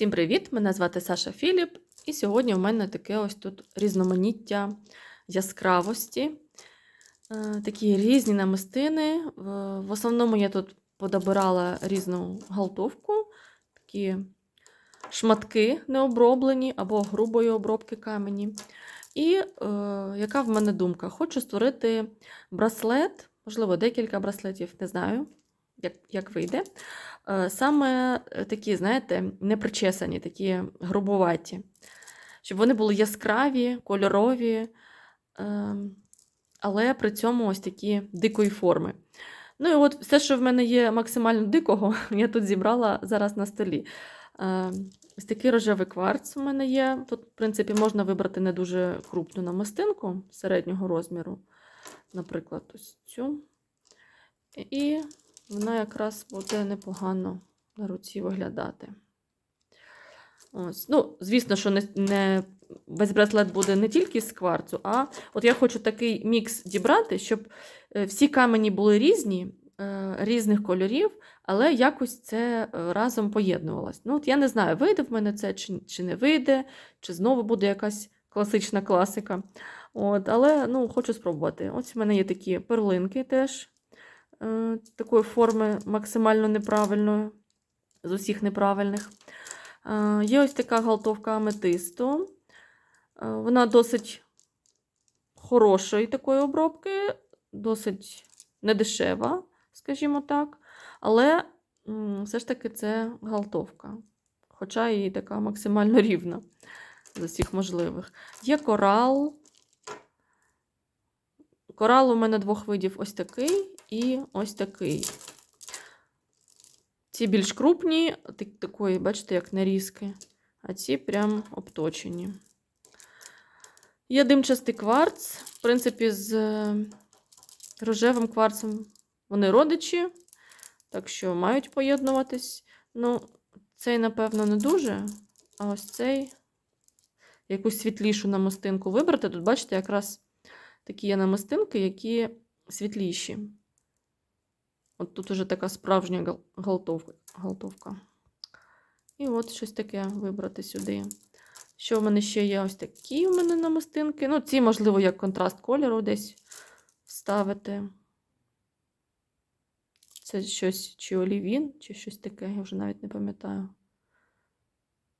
Всім привіт! Мене звати Саша Філіп, і сьогодні у мене таке ось тут різноманіття яскравості. Е, Такі різні намистини. В в основному я тут подобирала різну галтовку, такі шматки необроблені або грубої обробки камені. І е, яка в мене думка? Хочу створити браслет, можливо, декілька браслетів, не знаю, як, як вийде. Е, Саме е, такі, знаєте, непричесані, такі грубуваті. Щоб вони були яскраві, кольорові, е, але при цьому ось такі дикої форми. Ну і от все, що в мене є максимально дикого, я тут зібрала зараз на столі. Е, Ось такий рожевий кварц у мене є. Тут, в принципі, можна вибрати не дуже крупну намистинку середнього розміру, наприклад, ось цю. І вона якраз буде непогано на руці виглядати. Ось. Ну, Звісно, що не, не, весь браслет буде не тільки з кварцу, а от я хочу такий мікс дібрати, щоб е, всі камені були різні, е, різних кольорів, але якось це е, разом поєднувалось. Ну, от Я не знаю, вийде в мене це чи, чи не вийде, чи знову буде якась класична класика. От, Але ну, хочу спробувати. Ось в мене є такі перлинки теж такої форми максимально неправильної, з усіх неправильних. Е, Є ось така галтовка аметисту. Е, Вона досить хорошої такої обробки, досить недешева, скажімо так. Але все ж таки це галтовка. Хоча і така максимально рівна з усіх можливих. Є корал. Корал у мене двох видів ось такий і ось такий. Ці більш крупні, такої, бачите, як нарізки, а ці прям обточені. Є димчастий кварц. В принципі, з е, рожевим кварцем вони родичі, так що мають поєднуватись. Ну, цей, напевно, не дуже. А ось цей якусь світлішу намистинку вибрати. Тут, бачите, якраз такі є намистинки, які світліші. От тут уже така справжня гал- галтовка. галтовка. І от щось таке вибрати сюди. Що в мене ще є? Ось такі в мене намистинки. Ну, ці, можливо, як контраст кольору десь вставити. Це щось чи олівін, чи щось таке, я вже навіть не пам'ятаю.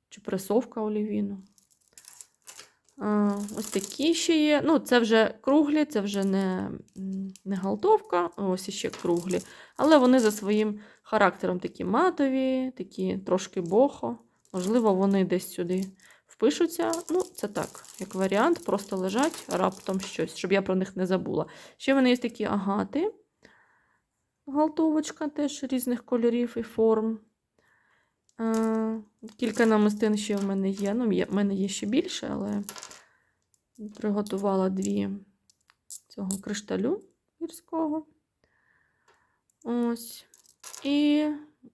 Чи пресовка олівіну. Ось такі ще є. Ну, це вже круглі, це вже не, не галтовка, ось іще круглі. Але вони за своїм характером такі матові, такі трошки бохо. Можливо, вони десь сюди впишуться. Ну, це так, як варіант, просто лежать раптом щось, щоб я про них не забула. Ще в мене є такі агати. Галтовочка теж різних кольорів і форм. Кілька намистин ще в мене є. Ну, в мене є ще більше, але приготувала дві цього кришталю гірського. Ось. І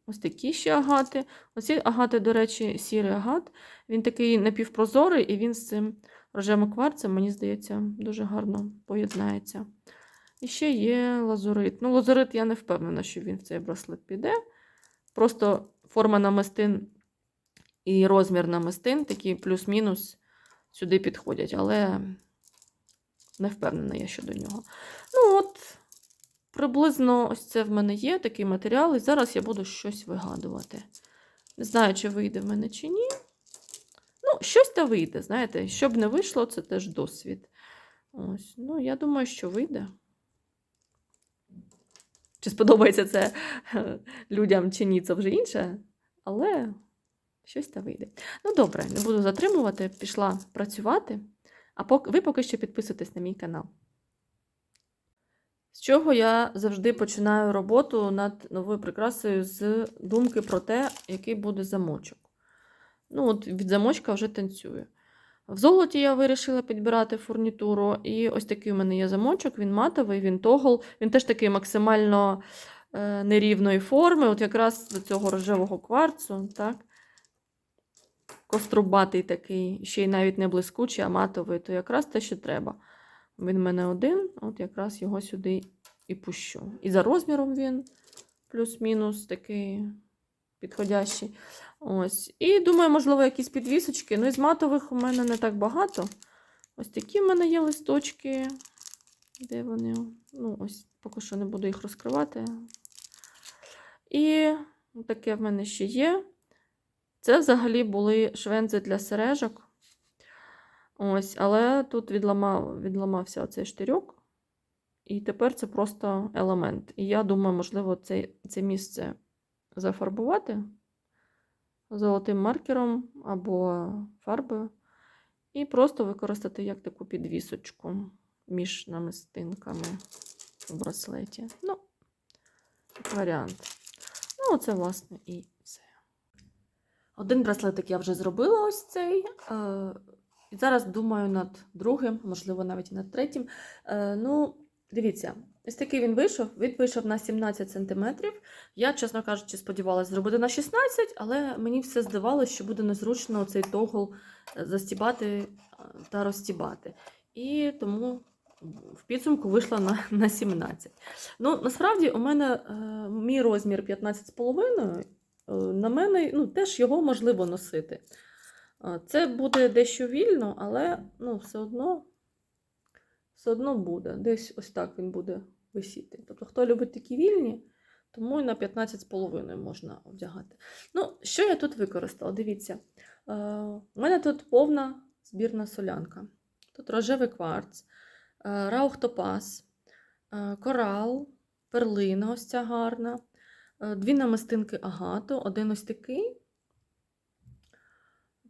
ось такі ще агати. Оці агати, до речі, сірий агат. Він такий напівпрозорий, і він з цим рожевим кварцем, мені здається, дуже гарно поєднається. І ще є лазурит. Ну, лазурит я не впевнена, що він в цей браслет піде. Просто форма намистин і розмір намистин, такі плюс-мінус сюди підходять, але не впевнена я щодо нього. Ну, от, приблизно ось це в мене є такий матеріал, і зараз я буду щось вигадувати. Не знаю, чи вийде в мене чи ні. Ну, щось та вийде, знаєте, щоб не вийшло, це теж досвід. Ось, ну, я думаю, що вийде. Чи сподобається це людям чи ні, це вже інше, але щось та вийде. Ну, добре, не буду затримувати, пішла працювати. А поки, ви поки що підписуйтесь на мій канал. З чого я завжди починаю роботу над новою прикрасою з думки про те, який буде замочок. Ну, от від замочка вже танцюю. В золоті я вирішила підбирати фурнітуру, і ось такий у мене є замочок, він матовий, він тогл, він теж такий максимально е, нерівної форми, от якраз до цього рожевого кварцу, так? Кострубатий такий, ще й навіть не блискучий, а матовий, то якраз те, що треба. Він в мене один, от якраз його сюди і пущу. І за розміром він плюс-мінус такий підходящий. Ось. І думаю, можливо, якісь підвісочки. Ну, із матових у мене не так багато. Ось такі в мене є листочки. Де вони? Ну, ось поки що не буду їх розкривати. І таке в мене ще є. Це взагалі були швензи для сережок. Ось, але тут відламав, відламався оцей штирьок. І тепер це просто елемент. І я думаю, можливо, це, це місце зафарбувати золотим маркером або фарбою. І просто використати як таку підвісочку між намистинками в браслеті. Ну, варіант. Ну, це, власне, і. Один браслетик я вже зробила ось цей. Е, і зараз думаю над другим, можливо, навіть і над третім. Е, ну, дивіться, ось такий він вийшов. Він вийшов на 17 см. Я, чесно кажучи, сподівалася зробити на 16, але мені все здавалося, що буде незручно цей тогл застібати е, та розстібати. І тому в підсумку вийшла на, на 17. Ну, насправді, у мене е, мій розмір 15,5. Е, на мене ну, теж його можливо носити. Е, Це буде дещо вільно, але ну, все одно все одно буде. Десь ось так він буде висіти. Тобто, хто любить такі вільні, тому і на 15,5 можна одягати. Ну, що я тут використала? Дивіться, е, у мене тут повна збірна солянка. Тут рожевий кварц, е, раухтопаз, е, корал, перлина ось ця гарна, е, дві намистинки агату, один ось такий,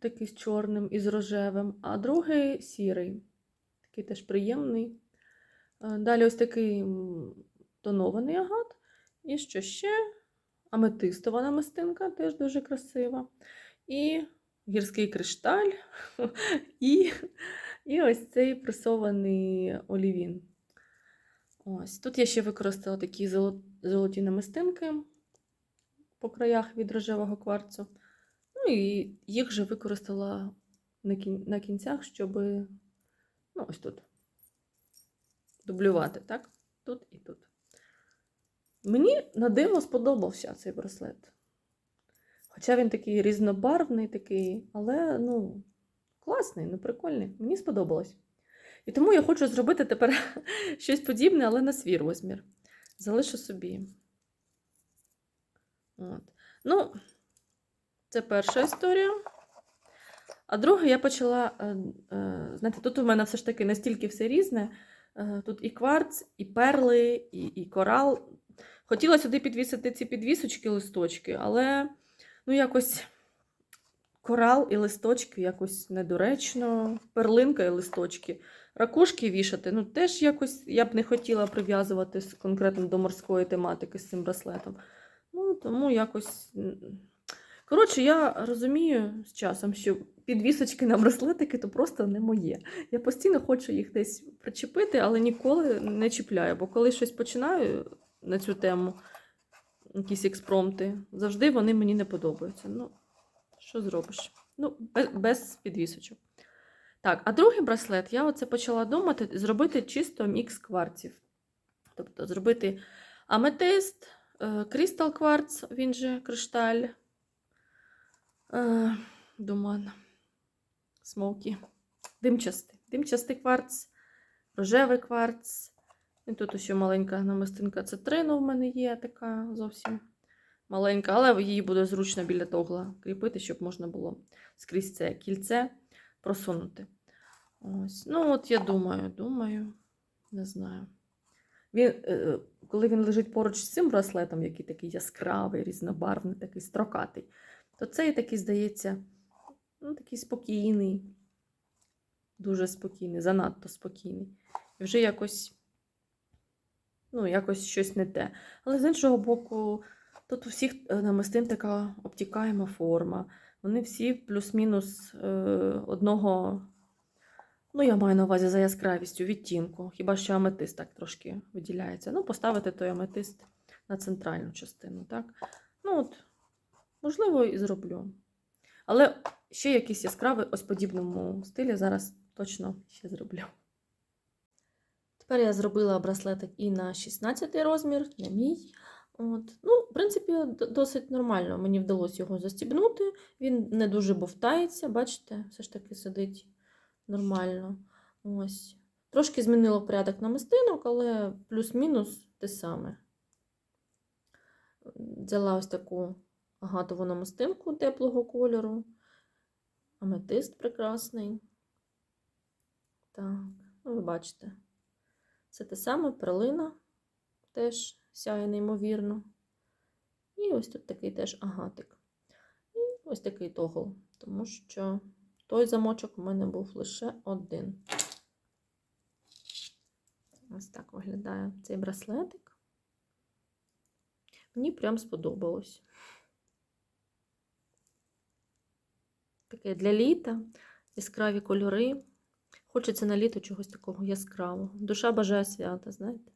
такий з чорним і з рожевим, а другий сірий, такий теж приємний. Е, Далі ось такий тонований агат. І що ще? Аметистова намистинка, теж дуже красива. І гірський кришталь, і, і ось цей пресований олівін. Ось. Тут я ще використала такі золоті намистинки по краях від рожевого кварцу. Ну і їх же використала на, кін... на кінцях, щоб ну, ось тут дублювати, так? Тут і тут. Мені на диво сподобався цей браслет. Хоча він такий різнобарвний, такий, але ну, класний, ну прикольний. Мені сподобалось. І тому я хочу зробити тепер щось подібне, але на свій розмір. Залишу собі. От. Ну, це перша історія. А друга я почала. е, е, Знаєте, тут у мене все ж таки настільки все різне. Е, Тут і кварц, і перли, і, і корал. Хотіла сюди підвісити ці підвісочки, листочки, але ну, якось корал і листочки якось недоречно. Перлинка і листочки. Ракушки вішати, ну теж якось я б не хотіла прив'язувати конкретно до морської тематики з цим браслетом. Тому якось. Коротше, я розумію з часом, що підвісочки на браслетики то просто не моє. Я постійно хочу їх десь причепити, але ніколи не чіпляю. Бо коли щось починаю на цю тему, якісь експромти, завжди вони мені не подобаються. Ну, що зробиш? Ну, без, підвісочок. Так, а другий браслет я оце почала думати зробити чисто мікс кварців. Тобто зробити аметист, крістал кварц, він же кришталь, е, думан, смокі, димчастий. Димчастий кварц, рожевий кварц. І тут ще маленька намистинка цитрину в мене є така зовсім маленька, але її буде зручно біля тогла кріпити, щоб можна було скрізь це кільце просунути. Ось. Ну, от я думаю, думаю, не знаю. Він, е, коли він лежить поруч з цим браслетом, який такий яскравий, різнобарвний, такий строкатий, то цей такий, здається, ну, такий спокійний, дуже спокійний, занадто спокійний. І вже якось, ну, якось щось не те. Але з іншого боку, тут у всіх е, намистин така обтікаєма форма. Вони всі плюс-мінус е, одного. Ну, я маю на увазі за яскравістю, відтінку. Хіба що аметист так трошки виділяється. Ну, поставити той аметист на центральну частину, так? Ну, от, можливо, і зроблю. Але ще якийсь яскравий ось подібному стилі зараз точно ще зроблю. Тепер я зробила браслетик і на 16 розмір, на мій. От. Ну, в принципі, досить нормально. Мені вдалося його застібнути. Він не дуже бовтається, бачите, все ж таки сидить нормально. Ось. Трошки змінило порядок намистинок, але плюс-мінус те саме. Взяла ось таку агатову намистинку теплого кольору. Аметист прекрасний. Так, ну ви бачите. Це те саме перлина теж сяє неймовірно. І ось тут такий теж агатик. І ось такий тогл, тому що той замочок у мене був лише один. Ось так виглядає цей браслетик. Мені прям сподобалось. Таке для літа, яскраві кольори. Хочеться на літо чогось такого яскравого. Душа бажає свята, знаєте.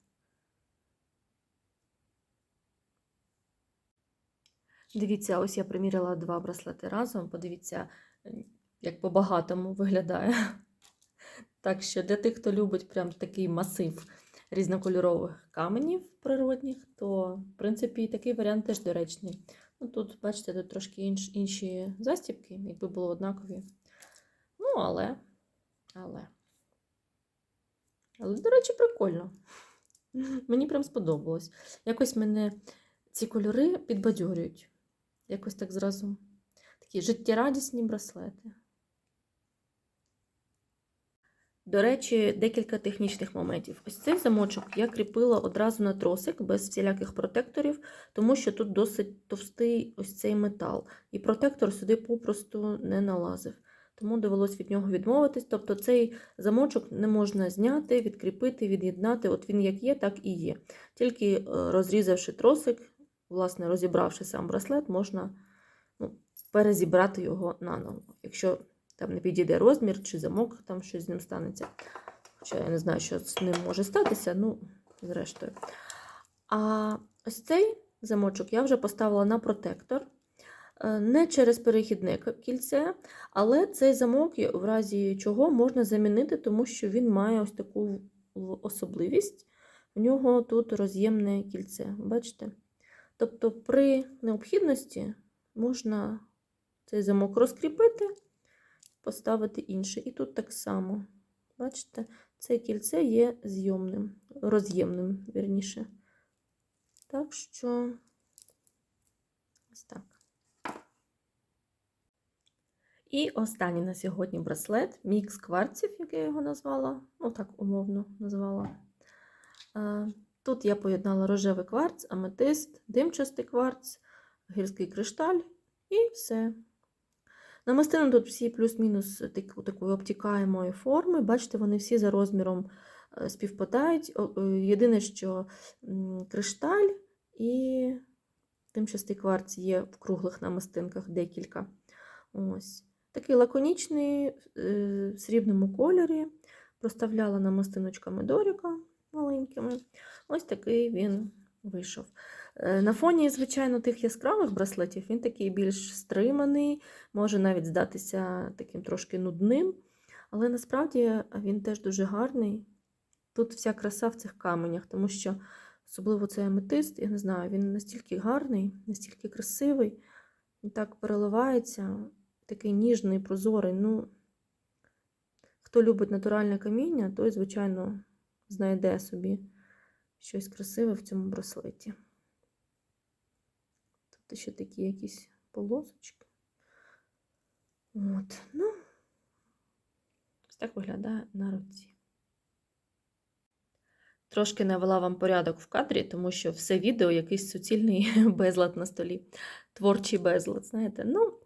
Дивіться, ось я приміряла два браслети разом. Подивіться, як по-багатому виглядає. Так що для тих, хто любить прям такий масив різнокольорових каменів природних, то, в принципі, такий варіант теж доречний. Ну, тут, бачите, тут трошки інш, інші застібки, якби було однакові. Ну, але, але. Але, до речі, прикольно. Мені прям сподобалось. Якось мене ці кольори підбадьорюють. Якось так зразу. Такі життєрадісні браслети. До речі, декілька технічних моментів. Ось цей замочок я кріпила одразу на тросик без всіляких протекторів, тому що тут досить товстий ось цей метал. І протектор сюди попросту не налазив. Тому довелось від нього відмовитись. Тобто цей замочок не можна зняти, відкріпити, від'єднати. От він як є, так і є. Тільки е, розрізавши тросик, власне, розібравши сам браслет, можна ну, перезібрати його наново. Якщо там не підійде розмір чи замок, там щось з ним станеться. Хоча я не знаю, що з ним може статися, ну, зрештою. А ось цей замочок я вже поставила на протектор. Е, Не через перехідне кільце, але цей замок, в разі чого, можна замінити, тому що він має ось таку особливість. В нього тут роз'ємне кільце. Бачите? Тобто, при необхідності можна цей замок розкріпити, поставити інший. І тут так само. Бачите, це кільце є зйомним, роз'ємним, вірніше. Так що, ось так. І останній на сьогодні браслет мікс кварців, як я його назвала, ну так умовно назвала. Тут я поєднала рожевий кварц, аметист, димчастий кварц, гірський кришталь і все. Намистини тут всі плюс-мінус так- такої обтікаємої форми. Бачите, вони всі за розміром е, співпадають. Е, Єдине, що кришталь і димчастий кварц є в круглих намистинках декілька. Ось. Такий лаконічний е, в срібному кольорі. Проставляла намистиночками Доріка маленькими. Ось такий він вийшов. Е, На фоні, звичайно, тих яскравих браслетів він такий більш стриманий, може навіть здатися таким трошки нудним, але насправді він теж дуже гарний. Тут вся краса в цих каменях, тому що особливо цей аметист, я не знаю, він настільки гарний, настільки красивий, він так переливається, такий ніжний, прозорий. Ну, хто любить натуральне каміння, той, звичайно, знайде собі щось красиве в цьому браслеті. Тут ще такі якісь полосочки. От, ну, ось так виглядає на руці. Трошки навела вам порядок в кадрі, тому що все відео якийсь суцільний безлад на столі. Творчий безлад, знаєте. Ну,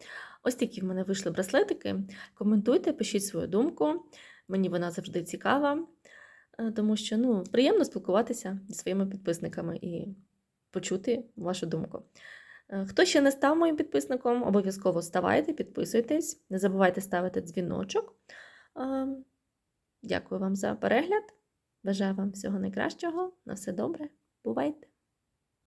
ось такі в мене вийшли браслетики. Коментуйте, пишіть свою думку. Мені вона завжди цікава, е, тому що ну, приємно спілкуватися зі своїми підписниками і почути вашу думку. Е, Хто ще не став моїм підписником, обов'язково ставайте, підписуйтесь, не забувайте ставити дзвіночок. Е, Дякую вам за перегляд. Бажаю вам всього найкращого. На все добре. Бувайте!